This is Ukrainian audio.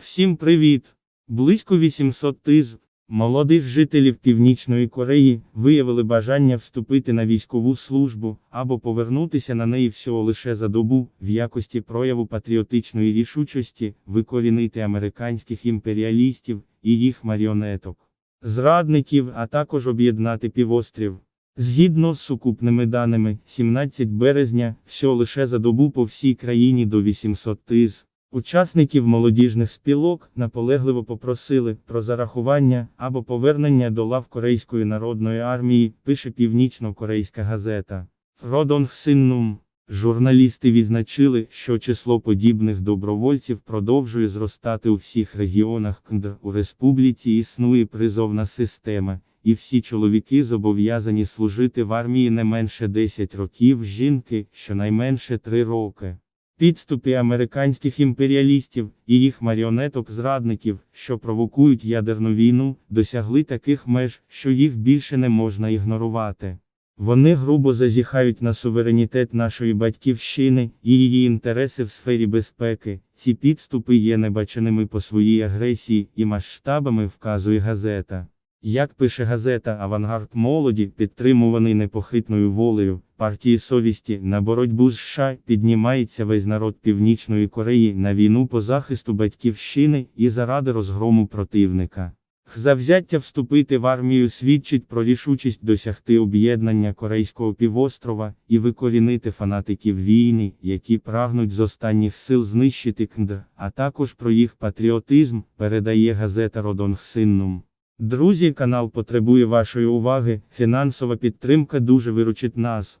Всім привіт! Близько 800 тисяч молодих жителів Північної Кореї виявили бажання вступити на військову службу або повернутися на неї всього лише за добу в якості прояву патріотичної рішучості викорінити американських імперіалістів і їх маріонеток, зрадників, а також об'єднати півострів. Згідно з сукупними даними, 17 березня, всього лише за добу по всій країні до 800 тисяч. Учасників молодіжних спілок наполегливо попросили про зарахування або повернення до лав Корейської народної армії, пише північно-корейська газета. Родонг Синнум. Журналісти відзначили, що число подібних добровольців продовжує зростати у всіх регіонах КНДР. У республіці існує призовна система, і всі чоловіки зобов'язані служити в армії не менше 10 років, жінки щонайменше 3 роки. Підступи американських імперіалістів і їх маріонеток-зрадників, що провокують ядерну війну, досягли таких меж, що їх більше не можна ігнорувати. Вони грубо зазіхають на суверенітет нашої батьківщини і її інтереси в сфері безпеки. Ці підступи є небаченими по своїй агресії і масштабами, вказує газета. Як пише газета Авангард молоді, підтримуваний непохитною волею партії совісті на боротьбу з США, піднімається весь народ Північної Кореї на війну по захисту батьківщини і заради розгрому противника. Завзяття вступити в армію свідчить про рішучість досягти об'єднання Корейського півострова і викорінити фанатиків війни, які прагнуть з останніх сил знищити КНДР, а також про їх патріотизм, передає газета Родонг Синнум. Друзі, канал потребує вашої уваги, фінансова підтримка дуже виручить нас.